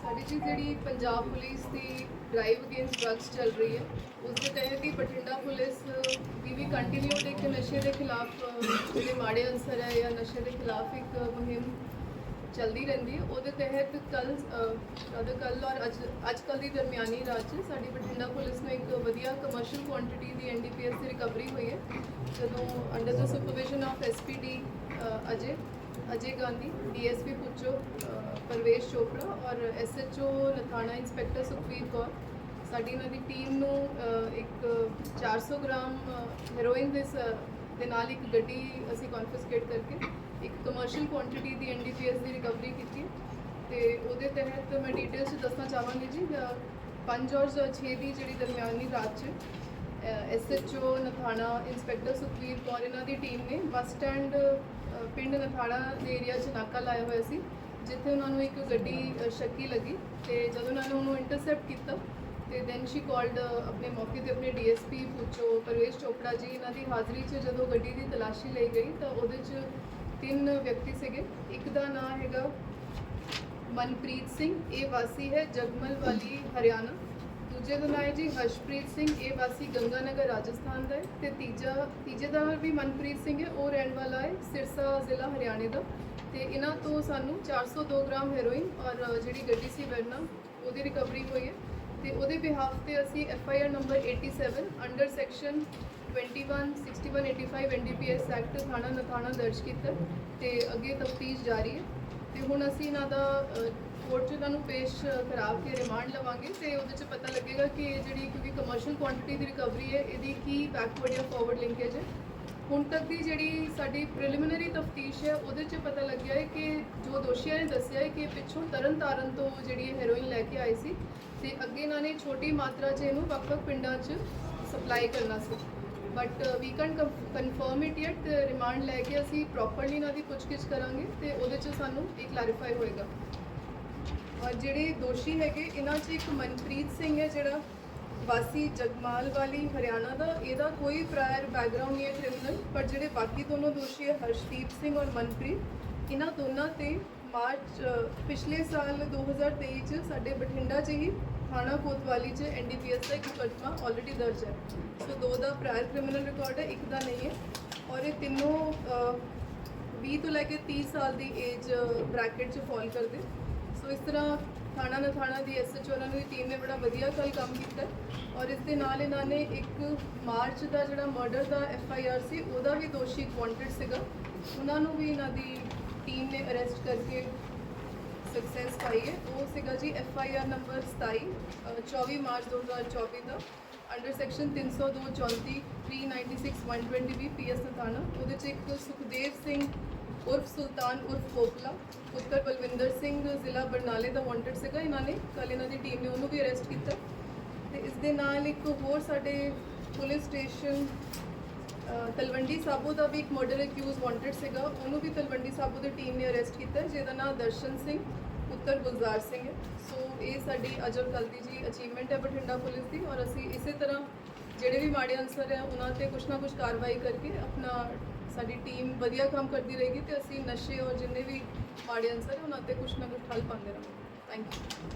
ਸਾਡੀ ਜੀ ਜਿਹੜੀ ਪੰਜਾਬ ਪੁਲਿਸ ਦੀ ਡਰਾਈਵ ਅਗੇਂਸਟ ਡਰੱਗਸ ਚੱਲ ਰਹੀ ਹੈ ਉਸ ਦੇ ਤਹਿਤ ਹੀ ਬਠਿੰਡਾ ਪੁਲਿਸ ਦੀ ਵੀ ਕੰਟੀਨਿਊਡ ਇੱਕ ਨਸ਼ੇ ਦੇ ਖਿਲਾਫ, ਜਿਹੜੇ ਮਾੜੇ ਅਨਸਰ ਹੈ ਜਾਂ ਨਸ਼ੇ ਦੇ ਖਿਲਾਫ ਇੱਕ ਮੁਹਿੰਮ ਚੱਲਦੀ ਰਹਿੰਦੀ ਹੈ, ਉਹਦੇ ਤਹਿਤ ਕੱਲ ਅਦਰ ਕੱਲ ਔਰ ਅੱਜ ਅੱਜ ਕੱਲ ਦੀ ਦਰਮਿਆਨੀ ਰਾਤ 'ਚ ਸਾਡੀ ਬਠਿੰਡਾ ਪੁਲਿਸ ਨੂੰ ਇੱਕ ਵਧੀਆ ਕਮਰਸ਼ੀਅਲ ਕੁਆਂਟੀਟੀ ਦੀ ਐਨਡੀਪੀਐਸ ਦੀ ਰਿਕਵਰੀ ਹੋਈ ਹੈ, ਜਦੋਂ under the supervision of SPD Ajay Ajay Gandhi DSP ਪੁੱਚੋ ਅ, ਪਰਵੇਸ਼ ਚੋਪੜਾ ਔਰ ਐਸਐਚਓ ਨਥਾਣਾ ਇੰਸਪੈਕਟਰ ਸੁਖਵੀਰ ਕੌਰ ਸਾਡੀ ਇਹਨਾਂ ਦੀ ਟੀਮ ਨੂੰ ਅ, ਇੱਕ 400 ਗ੍ਰਾਮ ਹੈਰੋਇਨ ਦੇ ਸ- ਦੇ ਨਾਲ ਇੱਕ ਗੱਡੀ ਅਸੀਂ ਕਨਫਿਸਕੇਟ ਕਰਕੇ ਇੱਕ ਕਮਰਸ਼ੀਅਲ ਕੁਆਂਟੀਟੀ ਦੀ ਐਨਡੀਪੀਐਸ ਦੀ ਰਿਕਵਰੀ ਕੀਤੀ ਹੈ ਤੇ ਉਹਦੇ ਤਹਿਤ ਮੈਂ ਡਿਟੇਲਸ ਦੱਸਣਾ ਚਾਹਾਂਗੀ ਜੀ 5 ਔਰ 6 ਦੀ ਜਿਹੜੀ ਦਰਮਿਆਨੀ ਰਾਤ 'ਚ ਐਸਐਚਓ ਨਥਾਣਾ ਇੰਸਪੈਕਟਰ ਸੁਖਵੀਰ ਕੌਰ ਇਹਨਾਂ ਦੀ ਟੀਮ ਨੇ ਬੱਸ ਸਟੈਂਡ ਪਿੰਡ ਨਥਾਣਾ ਦੇ ਏਰੀਆ 'ਚ ਨਾਕਾ ਲਾਇਆ ਹੋਇਆ ਸੀ ਜਿੱਥੇ ਉਹਨਾਂ ਨੂੰ ਇੱਕ ਗੱਡੀ ਅ, ਸ਼ੱਕੀ ਲੱਗੀ ਤੇ ਜਦੋਂ ਉਹਨਾਂ ਨੇ ਉਹਨੂੰ ਇੰਟਰਸੈਪਟ ਕੀਤਾ ਤੇ ਦੈਨ ਸ਼ੀ ਕਾਲਡ ਆਪਣੇ ਮੌਕੇ ਤੇ ਆਪਣੇ ਡੀਐਸਪੀ ਪੁੱਛੋ ਪਰਵੇਸ਼ ਚੋਪੜਾ ਜੀ ਇਹਨਾਂ ਦੀ ਹਾਜ਼ਰੀ 'ਚ ਜਦੋਂ ਗੱਡੀ ਦੀ ਤਲਾਸ਼ੀ ਲਈ ਗਈ ਤਾਂ ਉਹਦੇ 'ਚ ਤਿੰਨ ਵਿਅਕਤੀ ਸੀਗੇ। ਇੱਕ ਦਾ ਨਾਮ ਹੈਗਾ ਮਨਪ੍ਰੀਤ ਸਿੰਘ ਇਹ ਵਾਸੀ ਹੈ ਜਗਮਲ ਵਾਲੀ ਹਰਿਆਣਾ। ਦੂਜੇ ਦਾ ਨਾਮ ਹੈ ਜੀ ਹਰਸ਼ਪ੍ਰੀਤ ਸਿੰਘ, ਇਹ ਵਾਸੀ ਗੰਗਾਨਗਰ, ਰਾਜਸਥਾਨ ਦਾ ਹੈ। ਤੇ ਤੀਜਾ, ਤੀਜੇ ਦਾ ਵੀ ਮਨਪ੍ਰੀਤ ਸਿੰਘ ਹੈ, ਉਹ ਰਹਿਣ ਵਾਲਾ ਹੈ ਸਿਰਸਾ ਜ਼ਿਲ੍ਹਾ ਹਰਿਆਣੇ ਦਾ। ਤੇ ਇਹਨਾਂ ਤੋਂ ਸਾਨੂੰ 402 ਗ੍ਰਾਮ ਹੈਰੋਇਨ ਔਰ ਜਿਹੜੀ ਗੱਡੀ ਸੀ ਵਰਨਾ, ਉਹਦੀ ਰਿਕਵਰੀ ਹੋਈ ਹੈ। ਤੇ ਉਹਦੇ ਬਿਹਾਫ ਤੇ ਅਸੀਂ F I R number 87 under section 21 61 85 NDPS act ਥਾਣਾ ਨਥਾਣਾ ਦਰਜ ਕੀਤਾ ਤੇ ਅੱਗੇ ਤਫਤੀਸ਼ ਜਾਰੀ ਹੈ। ਤੇ ਹੁਣ ਅਸੀਂ ਇਹਨਾਂ ਦਾ ਕੋਰਟ 'ਚ ਇਹਨਾਂ ਨੂੰ ਪੇਸ਼ ਕਰਾ ਕੇ ਰਿਮਾਂਡ ਲਵਾਂਗੇ ਤੇ ਉਹਦੇ 'ਚ ਪਤਾ ਲੱਗੇਗਾ ਕਿ ਇਹ ਜਿਹੜੀ ਕਿਉਂਕਿ ਕਮਰਸ਼ੀਅਲ ਕੁਆਂਟੀਟੀ ਦੀ ਰਿਕਵਰੀ ਹੈ, ਇਹਦੀ ਕੀ ਬੈਕਵਰਡ ਜਾਂ ਫਾਰਵਰਡ ਲਿੰਕੇਜ ਹੈ। ਹੁਣ ਤੱਕ ਦੀ ਜਿਹੜੀ ਸਾਡੀ ਪ੍ਰੀਲਿਮਿਨਰੀ ਤਫਤੀਸ਼ ਹੈ, ਉਹਦੇ 'ਚ ਪਤਾ ਲੱਗਿਆ ਹੈ ਕਿ ਜੋ ਦੋਸ਼ੀਆਂ ਨੇ ਦੱਸਿਆ ਹੈ ਕਿ ਪਿੱਛੋਂ ਤਰਨ ਤਾਰਨ ਤੋਂ ਜਿਹੜੀ ਇਹ ਹੈਰੋਇਨ ਲੈ ਕੇ ਆਈ ਸੀ ਤੇ ਅੱਗੇ ਇਹਨਾਂ ਨੇ ਛੋਟੀ ਮਾਤਰਾ 'ਚ ਇਹਨੂੰ ਵੱਖ-ਵੱਖ ਪਿੰਡਾਂ 'ਚ ਸਪਲਾਈ ਕਰਨਾ ਸੀ। But we can confirm it yet remand ਲੈ ਕੇ ਅਸੀਂ ਪ੍ਰੋਪਰਲੀ ਇਹਨਾਂ ਦੀ ਪੁੱਛਗਿੱਛ ਕਰਾਂਗੇ ਤੇ ਉਹਦੇ 'ਚ ਸਾਨੂੰ ਇਹ ਕਲੈਰੀਫਾਈ ਹੋਏਗਾ। ਜਿਹੜੇ ਦੋਸ਼ੀ ਹੈਗੇ ਇਹਨਾਂ 'ਚ ਇੱਕ ਮਨਪ੍ਰੀਤ ਸਿੰਘ ਹੈ ਜਿਹੜਾ ਵਾਸੀ ਜਗਮਾਲ ਵਾਲੀ ਹਰਿਆਣਾ ਦਾ। ਇਹਦਾ ਕੋਈ ਪ੍ਰਾਇਰ ਬੈਕਗ੍ਰਾਉਂਡ ਨਹੀਂ ਹੈ ਕ੍ਰਿਮੀਨਲ ਪਰ ਜਿਹੜੇ ਬਾਕੀ ਦੋਨੋਂ ਦੋਸ਼ੀ ਹੈ ਹਰਸ਼ਦੀਪ ਸਿੰਘ ਔਰ ਮਨਪ੍ਰੀਤ ਇਹਨਾਂ ਦੋਨਾਂ ਤੇ ਮਾਰਚ ਪਿਛਲੇ ਸਾਲ 2023 ਚ ਸਾਡੇ ਬਠਿੰਡਾ 'ਚ ਹੀ ਥਾਣਾ ਕੋਤਵਾਲੀ 'ਚ ਐਨਡੀਪੀਐਸ ਦਾ ਇੱਕ ਮੁਕੱਦਮਾ ਆਲਰੇਡੀ ਦਰਜ ਹੈ। ਸੋ ਦੋ ਦਾ ਪ੍ਰਾਇਰ ਕ੍ਰਿਮੀਨਲ ਰਿਕਾਰਡ ਹੈ ਇੱਕ ਦਾ ਨਹੀਂ ਹੈ। ਔਰ ਇਹ ਤਿੰਨੋਂ ਅ, 20 ਤੋਂ ਲੈ ਕੇ 30 ਸਾਲ ਦੀ ਏਜ ਬ੍ਰੈਕਟ 'ਚ ਫਾਲ ਕਰਦੇ। ਸੋ ਇਸ ਤਰ੍ਹਾਂ ਥਾਣਾ ਨਥਾਣਾ ਦੀ ਐਸਐਚਓ ਉਹਨਾਂ ਦੀ ਟੀਮ ਨੇ ਬੜਾ ਵਧੀਆ ਕੱਲ ਕੰਮ ਕੀਤਾ ਔਰ ਇਸ ਦੇ ਨਾਲ ਇਹਨਾਂ ਨੇ ਇੱਕ ਮਾਰਚ ਦਾ ਜਿਹੜਾ ਮਰਡਰ ਦਾ ਐਫਆਈਆਰ ਸੀ ਉਹਦਾ ਵੀ ਦੋਸ਼ੀ ਵਾਂਟਡ ਸੀਗਾ। ਉਹਨਾਂ ਨੂੰ ਵੀ ਇਹਨਾਂ ਦੀ ਟੀਮ ਨੇ ਅਰੈਸਟ ਕਰਕੇ ਸਕਸੈਸ ਪਾਈ ਹੈ। ਉਹ ਸੀਗਾ ਜੀ ਐਫ ਆਈ ਆਰ ਨੰਬਰ 27 ਅ, 24 ਮਾਰਚ 2024 ਦਾ। Under section 302 34 396 120 B PS Nathana ਉਹਦੇ ਚ ਇੱਕ ਸੁਖਦੇਵ ਸਿੰਘ ਉਰਫ ਸੁਲਤਾਨ, ਉਰਫ ਕੋਪਲਾ ਪੁੱਤਰ ਬਲਵਿੰਦਰ ਸਿੰਘ, ਜ਼ਿਲ੍ਹਾ ਬਰਨਾਲੇ ਦਾ ਵਾਂਟਡ ਸੀਗਾ ਇਹਨਾਂ ਨੇ। ਕੱਲ ਇਹਨਾਂ ਦੀ ਟੀਮ ਨੇ ਉਹਨੂੰ ਵੀ ਅਰੈਸਟ ਕੀਤਾ। ਤੇ ਇਸ ਦੇ ਨਾਲ ਇੱਕ ਹੋਰ ਸਾਡੇ ਪੁਲਿਸ ਸਟੇਸ਼ਨ ਤਲਵੰਡੀ ਸਾਬੋ ਦਾ ਵੀ ਇੱਕ ਮਰਡਰ ਅਕਿਊਜ਼ ਵਾਂਟਡ ਸੀਗਾ। ਉਹਨੂੰ ਵੀ ਤਲਵੰਡੀ ਸਾਬੋ ਦੀ ਟੀਮ ਨੇ ਅਰੈਸਟ ਕੀਤਾ। ਜਿਹਦਾ ਨਾਮ ਦਰਸ਼ਨ ਸਿੰਘ, ਪੁੱਤਰ ਗੁਲਜ਼ਾਰ ਸਿੰਘ ਹੈ। ਸੋ ਇਹ ਸਾਡੀ ਅਜਬ ਕੱਲ ਦੀ ਜੀ ਅਚੀਵਮੈਂਟ ਹੈ ਬਠਿੰਡਾ ਪੁਲਿਸ ਦੀ। ਔਰ ਅਸੀਂ ਇਸੇ ਤਰ੍ਹਾਂ ਜਿਹੜੇ ਵੀ ਮਾੜੇ ਅਨਸਰ ਹੈ, ਉਹਨਾਂ ਤੇ ਕੁਛ ਨਾ ਕੁਛ ਕਾਰਵਾਈ ਕਰਕੇ ਆਪਣਾ ਸਾਡੀ ਟੀਮ ਵਧੀਆ ਕੰਮ ਕਰਦੀ ਰਹੇਗੀ ਤੇ ਅਸੀਂ ਨਸ਼ੇ ਔਰ ਜਿੰਨੇ ਵੀ ਮਾੜੇ ਅਨਸਰ ਉਹਨਾਂ ਤੇ ਕੁਛ ਨਾ ਕੁਛ ਠੱਲ ਪਾਉਂਦੇ ਰਹਾਂਗੇ। Thank you